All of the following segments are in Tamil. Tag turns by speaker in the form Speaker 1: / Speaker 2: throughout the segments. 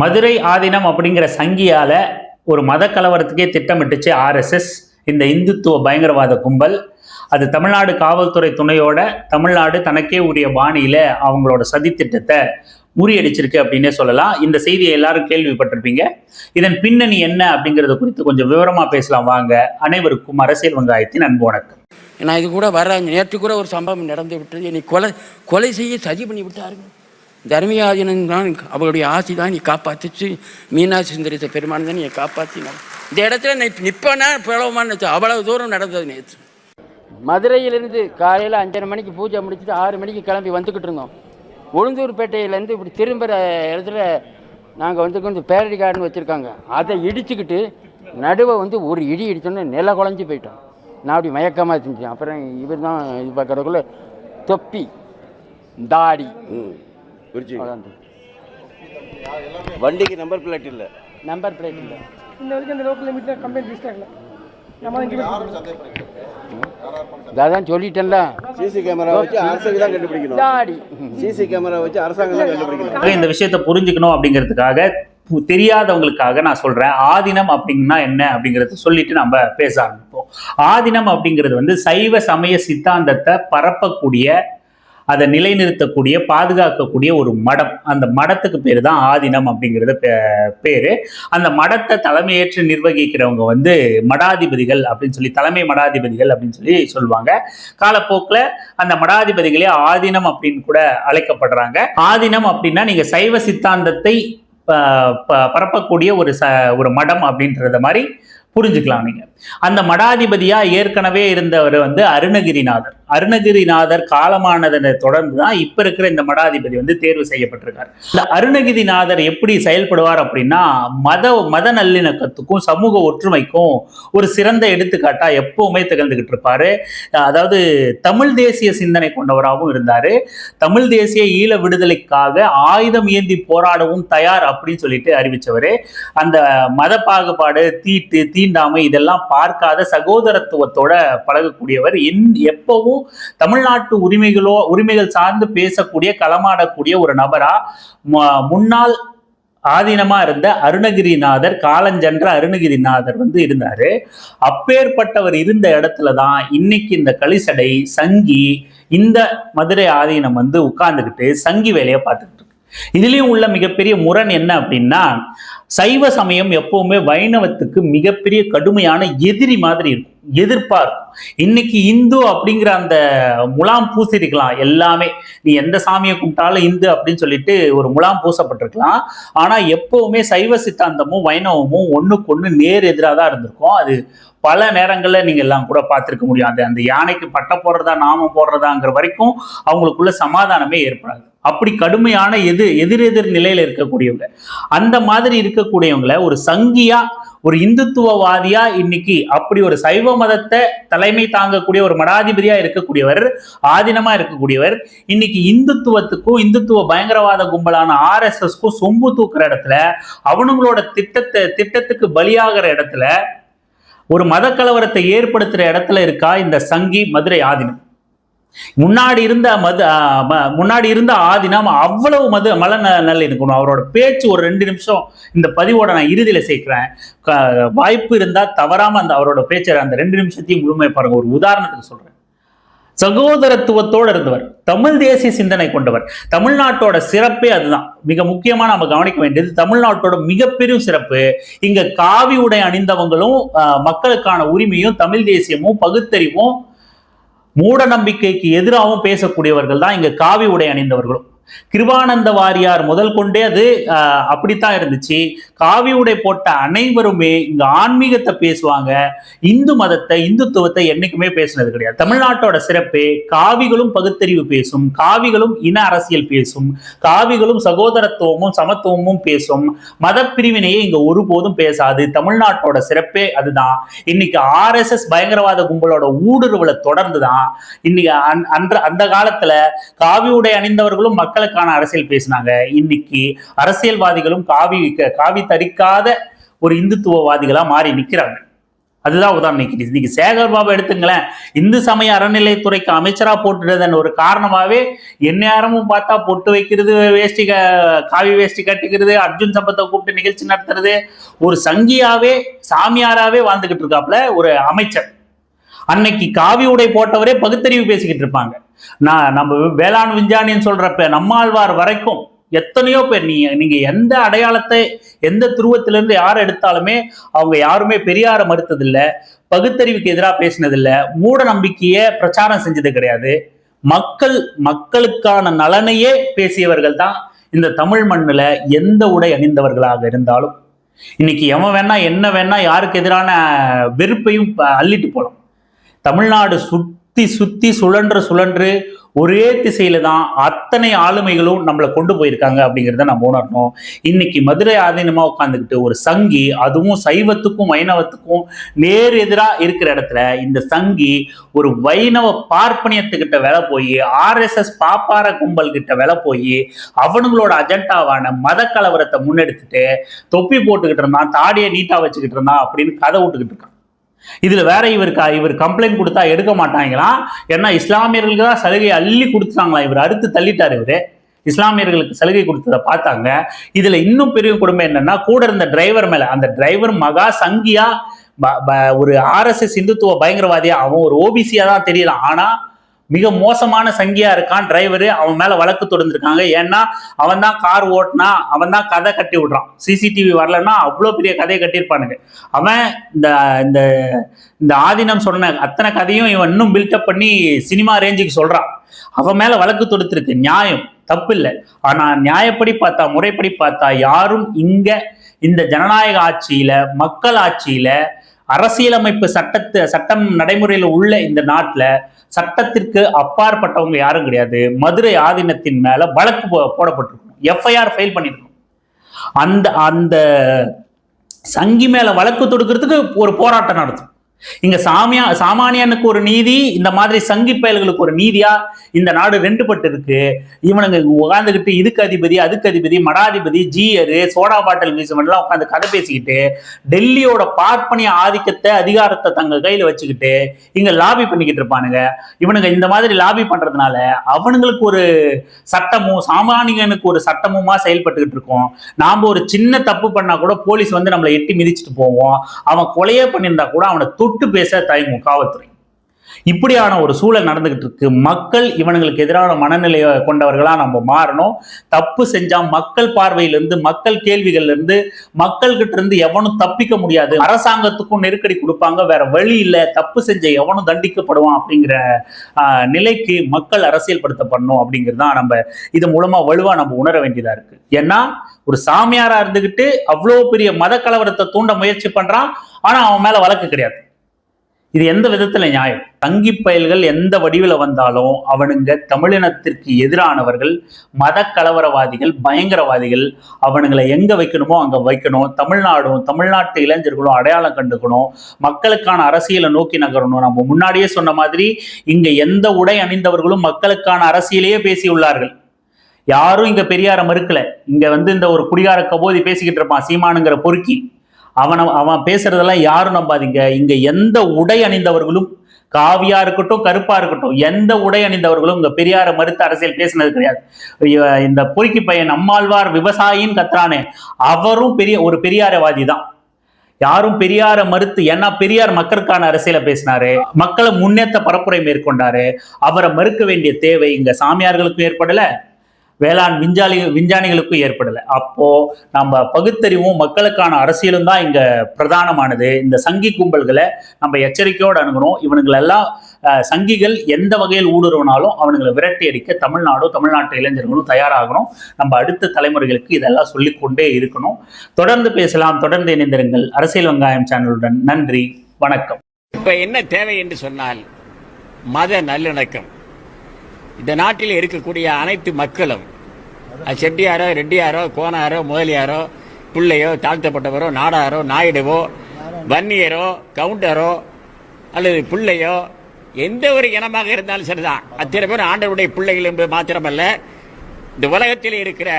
Speaker 1: மதுரை ஆதீனம் அப்படிங்கிற சங்கியால ஒரு மத கலவரத்துக்கே திட்டமிட்டுச்சு ஆர்எஸ்எஸ். இந்த இந்துத்துவ பயங்கரவாத கும்பல். அது தமிழ்நாடு காவல்துறை துணையோட தமிழ்நாடு தனக்கே உரிய பாணியில அவங்களோட சதித்திட்டத்தை முறியடிச்சிருக்கு அப்படின்னே சொல்லலாம். இந்த செய்தியை எல்லாரும் கேள்விப்பட்டிருப்பீங்க. இதன் பின்னணி என்ன அப்படிங்கறது குறித்து கொஞ்சம் விவரமா பேசலாம். வாங்க அனைவருக்கும் அரசியல் வங்காயத்தின் அன்பு வணக்கம்.
Speaker 2: நான் இது கூட வர நேற்று கூட ஒரு சம்பவம் நடந்து விட்டது என்னை கொலை கொலை செய்ய சதி பண்ணி விட்டாருங்க தர்மியாதீனன் தான் அவளுடைய ஆசை தான் நீ காப்பாற்றிச்சு மீனாட்சி சுந்தரித்த பெருமான் தான் நீ காப்பாற்றினார் இந்த இடத்துல நீ நிற்பனா பிளவமான்னு அவ்வளவு தூரம் நடந்தது நேற்று. மதுரையிலேருந்து காலையில் அஞ்சரை மணிக்கு பூஜை முடிச்சுட்டு ஆறு மணிக்கு கிளம்பி வந்துக்கிட்டு இருந்தோம். உளுந்தூர்பேட்டையிலேருந்து இப்படி திரும்புகிற இடத்துல நாங்கள் வந்து கொஞ்சம் பேரடி கார்டன் வச்சுருக்காங்க. அதை இடிச்சுக்கிட்டு நடுவை வந்து ஒரு இடி இடித்தோன்னே நில குழஞ்சி போயிட்டோம். நான் அப்படி மயக்கமாக செஞ்சேன் அப்புறம் இவர் தான் இது பார்க்குறதுக்குள்ளே தொப்பி தாடி.
Speaker 3: குறிச்சி வண்டிக்கு நம்பர் பிளேட் இல்லை.
Speaker 2: நம்பர் பிளேட் இல்லை.
Speaker 4: இந்த வரைக்கும் அந்த லோக்கல் லிமிட்டில் கம்ப்ளைண்ட் ரிஜிஸ்டர் ஆகல. நம்ம தான் இங்கே
Speaker 2: அதான் சொல்லிட்டேன்ல.
Speaker 3: சிசி கேமரா வச்சு அரசாங்கம் தான் கண்டுபிடிக்கணும்.
Speaker 2: தாடி
Speaker 3: சிசி கேமரா வச்சு அரசாங்கம் தான் கண்டுபிடிக்கணும்.
Speaker 1: இந்த விஷயத்தை புரிஞ்சுக்கணும் அப்படிங்கிறதுக்காக தெரியாதவங்களுக்காக நான் சொல்றேன். ஆதினம் அப்படின்னா என்ன அப்படிங்கறத சொல்லிட்டு நம்ம பேச ஆரம்பிப்போம். ஆதினம் அப்படிங்கிறது வந்து சைவ சமய சித்தாந்தத்தை பரப்பக்கூடிய அதை நிலைநிறுத்தக்கூடிய பாதுகாக்கக்கூடிய ஒரு மடம். அந்த மடத்துக்கு பேர் தான் ஆதினம் அப்படிங்கிறது பேர். அந்த மடத்தை தலைமையேற்று நிர்வகிக்கிறவங்க வந்து மடாதிபதிகள் அப்படின்னு சொல்லி தலைமை மடாதிபதிகள் அப்படின்னு சொல்லி சொல்லுவாங்க. காலப்போக்கில் அந்த மடாதிபதிகளே ஆதீனம் அப்படின்னு கூட அழைக்கப்படுறாங்க. ஆதீனம் அப்படின்னா நீங்கள் சைவ சித்தாந்தத்தை ப- ப- பரப்பக்கூடிய ஒரு ச ஒரு மடம் அப்படின்றத மாதிரி புரிஞ்சுக்கலாம் நீங்கள் அந்த மடாதிபதியாக ஏற்கனவே இருந்தவர் வந்து அருணகிரிநாதர். அருணகிரிநாதர் காலமானதனை தொடர்ந்து தான் இப்ப இருக்கிற இந்த மடாதிபதி வந்து தேர்வு செய்யப்பட்டிருக்கார். இந்த அருணகிரிநாதர் எப்படி செயல்படுவார் அப்படின்னா மத மத நல்லிணக்கத்துக்கும் சமூக ஒற்றுமைக்கும் ஒரு சிறந்த எடுத்துக்காட்டா எப்பவுமே திகழ்ந்துகிட்டு இருப்பாரு. அதாவது தமிழ் தேசிய சிந்தனை கொண்டவராகவும் இருந்தாரு. தமிழ் தேசிய ஈழ விடுதலைக்காக ஆயுதம் ஏந்தி போராடவும் தயார் அப்படின்னு சொல்லிட்டு அறிவிச்சவர். அந்த மத பாகுபாடு தீட்டு தீண்டாமை இதெல்லாம் பார்க்காத சகோதரத்துவத்தோட பழகக்கூடியவர். என் எப்பவும் தமிழ்நாட்டு உரிமைகளோ உரிமைகள் சார்ந்து பேசக்கூடிய களமாடக்கூடிய ஒரு நபரா முன்னாள் ஆதீனமா இருந்த அருணகிரிநாதர் காலஞ்சென்ற அருணகிரிநாதர் வந்து இருந்தாரு. அப்பேற்பட்டவர் இருந்த இடத்துல தான் இன்னைக்கு இந்த களிசடை சங்கி இந்த மதுரை ஆதீனம் வந்து உட்கார்ந்துக்கிட்டு சங்கி வேலையை பார்த்துக்கிட்டு இருக்கு. இதுலயும் உள்ள மிகப்பெரிய முரண் என்ன அப்படின்னா சைவ சமயம் எப்பவுமே வைணவத்துக்கு மிகப்பெரிய கடுமையான எதிரி மாதிரி இருக்கும். எதிர்பார்க்கும். இன்னைக்கு இந்து அப்படிங்கிற அந்த முலாம் பூசிருக்கலாம் எல்லாமே. நீ எந்த சாமியை கும்பிட்டாலும் இந்து அப்படின்னு சொல்லிட்டு ஒரு முலாம் பூசப்பட்டிருக்கலாம். ஆனா எப்பவுமே சைவ சித்தாந்தமும் வைணவமும் ஒண்ணுக்கு ஒண்ணு நேர் எதிராக தான் இருந்திருக்கும். அது பல நேரங்கள்ல நீங்க எல்லாம் கூட பார்த்துருக்க முடியும். அந்த அந்த யானைக்கு பட்டை போடுறதா நாமம் போடுறதாங்கிற வரைக்கும் அவங்களுக்குள்ள சமாதானமே ஏற்படாது. அப்படி கடுமையான எது எதிரெதிர் நிலையில இருக்கக்கூடியவங்க. அந்த மாதிரி இருக்கக்கூடியவங்களை ஒரு சங்கியா ஒரு இந்துத்துவவாதியா இன்னைக்கு அப்படி ஒரு சைவ மதத்தை தலைமை தாங்கக்கூடிய ஒரு மடாதிபதியா இருக்கக்கூடியவர் ஆதீனமா இருக்கக்கூடியவர் இன்னைக்கு இந்துத்துவத்துக்கும் இந்துத்துவ பயங்கரவாத கும்பலான ஆர்எஸ்எஸ்க்கும் சொம்பு தூக்குற இடத்துல அவனுங்களோட திட்டத்தை திட்டத்துக்கு பலியாகிற இடத்துல ஒரு மத கலவரத்தை ஏற்படுத்துற இடத்துல இருக்கா இந்த சங்கி மதுரை ஆதீனம்? முன்னாடி இருந்த மது முன்னாடி இருந்த ஆதினம் அவ்வளவு மது மல ந- நல்ல இருக்கணும் அவரோட பேச்சு ஒரு ரெண்டு நிமிஷம் இந்த பதிவோட நான் இறுதியில சேர்க்கிறேன். வாய்ப்பு இருந்தா தவறாம அந்த அவரோட பேச்சை அந்த ரெண்டு நிமிஷத்தையும் முழுமை பாருங்க. ஒரு உதாரணத்துக்கு சொல்றேன். சகோதரத்துவத்தோடு இருந்தவர் தமிழ் தேசிய சிந்தனை கொண்டவர். தமிழ்நாட்டோட சிறப்பே அதுதான். மிக முக்கியமாக நம்ம கவனிக்க வேண்டியது தமிழ்நாட்டோட மிகப்பெரும் சிறப்பு. இங்க காவி உடை அணிந்தவங்களும் மக்களுக்கான உரிமையும் தமிழ் தேசியமும் பகுத்தறிவும் மூட நம்பிக்கைக்கு எதிராகவும் பேசக்கூடியவர்கள் தான் இங்க காவி உடை அணிந்தவர்களும். கிருபானந்த வாரியார் முதல் கொண்டே அது அப்படித்தான் இருந்துச்சு. காவி உடை போட்ட அனைவருமே இங்க ஆன்மீகத்தை பேசுவாங்க. இந்து மதத்தை இந்துத்துவத்தை என்னைக்குமே பேசுனது கிடையாது. தமிழ்நாட்டோட சிறப்பே காவிகளும் பகுத்தறிவு பேசும் காவிகளும் இன அரசியல் பேசும் காவிகளும் சகோதரத்துவமும் சமத்துவமும் பேசும். மத பிரிவினையே இங்க ஒருபோதும் பேசாது. தமிழ்நாட்டோட சிறப்பே அதுதான். இன்னைக்கு ஆர்எஸ்எஸ் பயங்கரவாத கும்பலோட ஊடுருவலை தொடர்ந்து தான் இன்னைக்கு அன்- அன்ற அந்த காலத்துல காவி உடை அணிந்தவர்களும் மக்களுக்கான அரசியல் பேசினாங்க. இன்னைக்கு அரசியல்வாதிகளும் காவி காவி தரிக்காத ஒரு இந்துத்துவவாதிகளா மாறி நிக்கிறாங்க. அதுதான் உதாரணம். இன்னைக்கு சேகர் பாபு எடுத்துங்களேன். இந்து சமய அறநிலைத்துறைக்கு அமைச்சரா போட்டுடுறதன் ஒரு காரணமாவே எந்நேரமும் பார்த்தா பொட்டு வைக்கிறது வேஷ்டி காவி வேஷ்டி கட்டிக்கிறது அர்ஜுன் சம்பத்தை கூப்பிட்டு நிகழ்ச்சி நடத்துறது ஒரு சங்கியாவே சாமியாராவே வாழ்ந்துகிட்டு இருக்காப்புல ஒரு அமைச்சர். அன்னைக்கு காவி உடை போட்டவரே பகுத்தறிவு பேசிக்கிட்டு இருப்பாங்க. நான் நம்ம வேளாண் விஞ்ஞானின்னு சொல்றப்ப நம்மாழ்வார் வரைக்கும் எத்தனையோ பேர் நீங்க நீங்க எந்த அடையாளத்தை எந்த துருவத்திலிருந்து யார் எடுத்தாலுமே அவங்க யாருமே பெரியாரை மறுத்ததில்ல பகுத்தறிவுக்கு எதிராக பேசினதில்லை மூட நம்பிக்கையை பிரச்சாரம் செஞ்சது கிடையாது. மக்கள் மக்களுக்கான நலனையே பேசியவர்கள் தான் இந்த தமிழ் மண்ணுல எந்த உடை அணிந்தவர்களாக இருந்தாலும். இன்னைக்கு எவன் வேணா என்ன வேணா யாருக்கு எதிரான வெறுப்பையும் அள்ளிட்டு போலாம். தமிழ்நாடு சுத்தி சுத்தி சுழன்று சுழன்று ஒரே திசையில தான் அத்தனை ஆளுமைகளும் நம்மளை கொண்டு போயிருக்காங்க அப்படிங்கிறத நம்ம உணரணும். இன்னைக்கு மதுரை ஆதீனமா உட்காந்துக்கிட்டு ஒரு சங்கி அதுவும் சைவத்துக்கும் வைணவத்துக்கும் நேர் எதிரா இருக்கிற இடத்துல இந்த சங்கி ஒரு வைணவ பார்ப்பனியத்துக்கிட்ட வேலை போய் ஆர்எஸ்எஸ் பாப்பார கும்பல் கிட்ட வேலை போய் அவனுங்களோட அஜெண்டாவான மத கலவரத்தை முன்னெடுத்துட்டு தொப்பி போட்டுக்கிட்டு இருந்தான் தாடியை நீட்டா வச்சுக்கிட்டு இருந்தான் அப்படின்னு கதை விட்டுக்கிட்டு இருக்கான். இதுல வேற இவருக்கு இவர் கம்ப்ளைண்ட் கொடுத்தா எடுக்க மாட்டாங்களாம் ஏன்னா இஸ்லாமியர்களுக்கு தான் சலுகை அள்ளி கொடுத்துட்டாங்களாம் இவர் அறுத்து தள்ளிட்டார் இவரு. இஸ்லாமியர்களுக்கு சலுகை கொடுத்ததை பார்த்தாங்க. இதுல இன்னும் பெரிய கொடுமை என்னன்னா கூட இருந்த டிரைவர் மேல அந்த டிரைவர் மகா சங்கியா ப- ப- ஒரு ஆர்எஸ்எஸ் இந்துத்துவ பயங்கரவாதியா அவன் ஒரு ஓபிசியா தான் தெரியலாம் ஆனா மிக மோசமான சங்கியா இருக்கான் டிரைவரு அவன் மேல வழக்கு தொடர்ந்துருக்காங்க ஏன்னா அவன் தான் கார் ஓட்டினா அவன் தான் கதை கட்டி விடுறான். சிசிடிவி வரலன்னா அவ்வளோ பெரிய கதையை கட்டியிருப்பானுங்க. அவன் இந்த இந்த இந்த ஆதீனம் சொன்ன அத்தனை கதையும் இவன் இன்னும் பில்டப் பண்ணி சினிமா ரேஞ்சுக்கு சொல்றான். அவன் மேல வழக்கு தொடுத்திருக்கு. நியாயம். தப்பு இல்லை. ஆனா நியாயப்படி பார்த்தா முறைப்படி பார்த்தா யாரும் இங்க இந்த ஜனநாயக ஆட்சியில மக்கள் ஆட்சியில அரசியலமைப்பு சட்டத்து சட்டம் நடைமுறையில் உள்ள இந்த நாட்டில் சட்டத்திற்கு அப்பாற்பட்டவங்க யாரும் கிடையாது. மதுரை ஆதீனத்தின் மேல வழக்கு போ- போடப்பட்டிருக்கும். எஃப்ஐஆர் ஃபைல் பண்ணியிருக்கோம் அந்த அந்த சங்கி மேல வழக்கு தொடுக்கிறதுக்கு ஒரு போராட்டம் நடத்தும். இங்க சாமியா சாமானியனுக்கு ஒரு நீதி இந்த மாதிரி சங்கி பயல்களுக்கு ஒரு நீதியா? இந்த நாடு ரெண்டு பட்டு இருக்கு. இவனுங்க உட்காந்துக்கிட்டு இதுக்கு அதிபதி அதுக்கு அதிபதி மடாதிபதி ஜீயரு சோடா பாட்டில் வீசுவன்லாம் உட்காந்து கதை பேசிக்கிட்டு டெல்லியோட பார்ப்பனிய ஆதிக்கத்தை அதிகாரத்தை தங்க கையில வச்சுக்கிட்டு இங்க லாபி பண்ணிக்கிட்டு இருப்பானுங்க. இவனுங்க இந்த மாதிரி லாபி பண்றதுனால அவனுங்களுக்கு ஒரு சட்டமும் சாமானியனுக்கு ஒரு சட்டமுமா செயல்பட்டுக்கிட்டு இருக்கோம். நாம ஒரு சின்ன தப்பு பண்ணா கூட போலீஸ் வந்து நம்மளை எட்டி மிதிச்சுட்டு போவோம். அவன் கொலையே பண்ணியிருந்தா கூட அவனை தொட்டு பேச தயங்கும் காவல்துறை. இப்படியான ஒரு சூழல் நடந்துகிட்டு இருக்கு. மக்கள் இவனுங்களுக்கு எதிரான மனநிலையை கொண்டவர்களா நம்ம மாறணும். தப்பு செஞ்சா மக்கள் பார்வையிலிருந்து மக்கள் கேள்விகள்ல இருந்து மக்கள் கிட்ட இருந்து எவனும் தப்பிக்க முடியாது. அரசாங்கத்துக்கும் நெருக்கடி கொடுப்பாங்க. வேற வழி இல்லை. தப்பு செஞ்ச எவனும் தண்டிக்கப்படுவான் அப்படிங்கிற நிலைக்கு மக்கள் அரசியல்படுத்தப்படணும் அப்படிங்கிறதுதான் நம்ம இது மூலமா வலுவா நம்ம உணர வேண்டியதா இருக்கு. ஏன்னா ஒரு சாமியாரா இருந்துகிட்டு அவ்வளோ பெரிய மத கலவரத்தை தூண்ட முயற்சி பண்றான். ஆனா அவன் மேல வழக்கு கிடையாது. இது எந்த விதத்துல நியாயம்? தங்கி பயல்கள் எந்த வடிவில் வந்தாலும் அவனுங்க தமிழினத்திற்கு எதிரானவர்கள் மத கலவரவாதிகள் பயங்கரவாதிகள் அவனுங்களை எங்க வைக்கணுமோ அங்க வைக்கணும். தமிழ்நாடும் தமிழ்நாட்டு இளைஞர்களும் அடையாளம் கண்டுக்கணும். மக்களுக்கான அரசியலை நோக்கி நகரணும். நம்ம முன்னாடியே சொன்ன மாதிரி இங்க எந்த உடை அணிந்தவர்களும் மக்களுக்கான அரசியலையே பேசியுள்ளார்கள். யாரும் இங்க பெரியார மறுக்கல. இங்க வந்து இந்த ஒரு குடிகார கபோதி பேசிக்கிட்டு இருப்பான் சீமானுங்கிற பொறுக்கி. அவனை அவன் பேசுறதெல்லாம் யாரும் நம்பாதீங்க. இங்க எந்த உடை அணிந்தவர்களும் காவியா இருக்கட்டும் கருப்பா இருக்கட்டும் எந்த உடை அணிந்தவர்களும் இங்க பெரியார மறுத்து அரசியல் பேசினது கிடையாது. இந்த பொறுக்கி பையன் நம்மாழ்வார் விவசாயின்னு கத்துறானே. அவரும் பெரிய ஒரு பெரியாரவாதி தான் யாரும் பெரியார மறுத்து ஏன்னா பெரியார் மக்களுக்கான அரசியலை பேசினாரு. மக்களை முன்னேற்ற பரப்புரை மேற்கொண்டாரு. அவரை மறுக்க வேண்டிய தேவை இங்க சாமியார்களுக்கும் ஏற்படல வேளாண் விஞ்ஞானி விஞ்ஞானிகளுக்கும் ஏற்படலை. அப்போ நம்ம பகுத்தறிவும் மக்களுக்கான அரசியலும் தான் இங்க பிரதானமானது. இந்த சங்கி கும்பல்களை நம்ம எச்சரிக்கையோடு அணுகணும். இவனுங்களெல்லாம் சங்கிகள் எந்த வகையில் ஊடுருவினாலும் அவனுங்களை விரட்டி அடிக்க தமிழ்நாடும் தமிழ்நாட்டு இளைஞர்களும் தயாராகணும். நம்ம அடுத்த தலைமுறைகளுக்கு இதெல்லாம் சொல்லிக்கொண்டே இருக்கணும். தொடர்ந்து பேசலாம். தொடர்ந்து இணைந்திருங்கள். அரசியல் வெங்காயம் சேனலுடன். நன்றி. வணக்கம்.
Speaker 5: இப்ப என்ன தேவை என்று சொன்னால் மத நல்லிணக்கம். இந்த நாட்டில் இருக்கக்கூடிய அனைத்து மக்களும் செட்டியாரோ ரெட்டியாரோ கோனாரோ முதலியாரோ பிள்ளையோ தாழ்த்தப்பட்டவரோ நாடாரோ நாயுடுவோ வன்னியரோ கவுண்டரோ அல்லது பிள்ளையோ எந்த ஒரு இனமாக இருந்தாலும் சரிதான். அத்தனை பேர் ஆண்டவருடைய பிள்ளைகள் என்பது மாத்திரமல்ல. இந்த உலகத்தில் இருக்கிற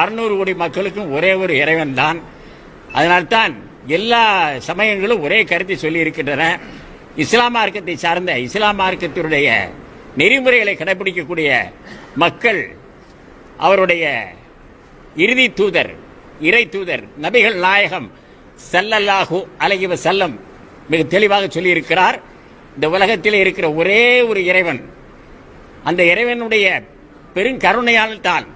Speaker 5: அறுநூறு கோடி மக்களுக்கும் ஒரே ஒரு இறைவன் தான் அதனால்தான் எல்லா சமயங்களும் ஒரே கருத்தை சொல்லி இருக்கின்றன இஸ்லாம் மார்க்கத்தை சார்ந்த இஸ்லாம் மார்க்கத்தினுடைய நெறிமுறைகளை கடைபிடிக்கக்கூடிய மக்கள் அவருடைய இறுதி தூதர் இறை தூதர் நபிகள் நாயகம் ஸல்லல்லாஹு அலைஹி செல்லம் மிக தெளிவாக சொல்லியிருக்கிறார். இந்த உலகத்தில் இருக்கிற ஒரே ஒரு இறைவன். அந்த இறைவனுடைய பெருங்கருணையால் தான்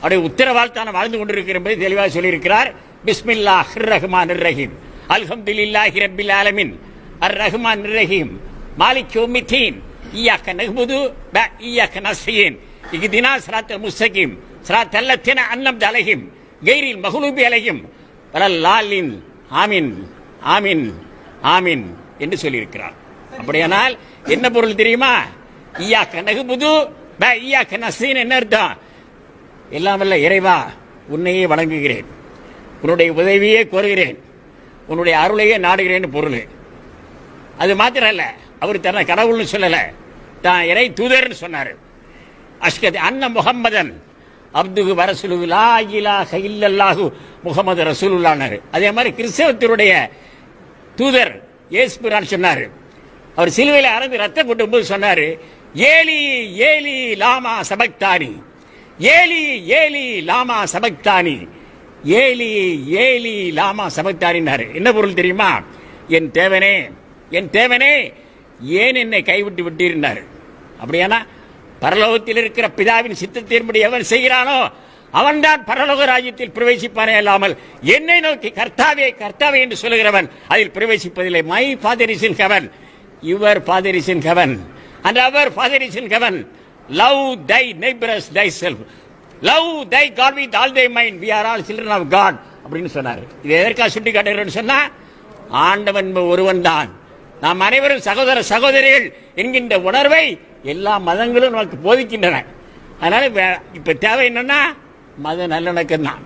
Speaker 5: அவருடைய உத்தரவால் தான் வாழ்ந்து கொண்டிருக்கிற என்பதை தெளிவாக சொல்லியிருக்கிறார். பிஸ்மில்லாஹ் ரஹ்மான் ரஹீம். அல்ஹம்துலில்லாஹி ரபில் ஆலமின். அர் ரஹ்மான் ரஹீம். மாலிக் யௌமித்தீன். إياك نعبد وإياك نستعين. நஸ்தஈன் இஹ்தினா المستقيم. முஸ்தகீம் الذين أنعمت عليهم. غير கைரில் عليهم. அலைஹிம் வலல்லாலின் ஆமீன் ஆமீன் ஆமீன் என்று சொல்லியிருக்கிறார். அப்படியானால் என்ன பொருள் தெரியுமா? ஈயாக்க நகுபுது ப ஈயாக்க நசீன் என்ன அர்த்தம்? எல்லாம் வல்ல இறைவா உன்னையே வணங்குகிறேன். உன்னுடைய உதவியே கோருகிறேன். உன்னுடைய அருளையே நாடுகிறேன்னு பொருள். அது மாத்திரம் இல்லை அவர் தன்னை கடவுள்னு சொல்லலை. தான் இறை தூதர்னு சொன்னார். அஷ்கத் அன்ன முகம்மதன் அப்துகு வரசுலு லா இலாஹ இல்லல்லாஹு முகமது ரசூலுல்லானாரு அதே மாதிரி கிறிஸ்தவத்தினுடைய தூதர் இயேசுபிரான் சொன்னார். அவர் சிலுவையில் அறந்து ரத்தம் கொட்டும் போது சொன்னார் ஏலி ஏலி லாமா சபக்தானி ஏலி ஏலி லாமா சபக்தானி ஏலி ஏலி லாமா சபக்தானின்னாரு. என்ன பொருள் தெரியுமா? என் தேவனே என் தேவனே ஏன் என்னை கைவிட்டு விட்டீர்னாரு அப்படியானா பரலோகத்தில் இருக்கிற பிதாவின் சித்தத்தின்படி எவன் செய்கிறானோ அவன்தான் பரலோக ராஜ்யத்தில் பிரவேசிப்பானே அல்லாமல் என்னை நோக்கி கர்த்தாவே கர்த்தாவே என்று சொல்லுகிறவன் அதில் பிரவேசிப்பதில்லை. My father is in heaven your father is in heaven and our father is in heaven love thy neighbours thyself love thy God with all thy mind we are all children of God அப்படின்னு சொன்னார். இது எதற்காக சுட்டி காட்டுகிறேன்னு சொன்னா ஆண்டவன் ஒருவன் தான் நாம் அனைவரும் சகோதர சகோதரிகள் என்கின்ற உணர்வை எல்லா மதங்களும் நமக்கு போதிக்கின்றன. அதனால இப்ப தேவை என்னன்னா மத நல்லிணக்கம் தான்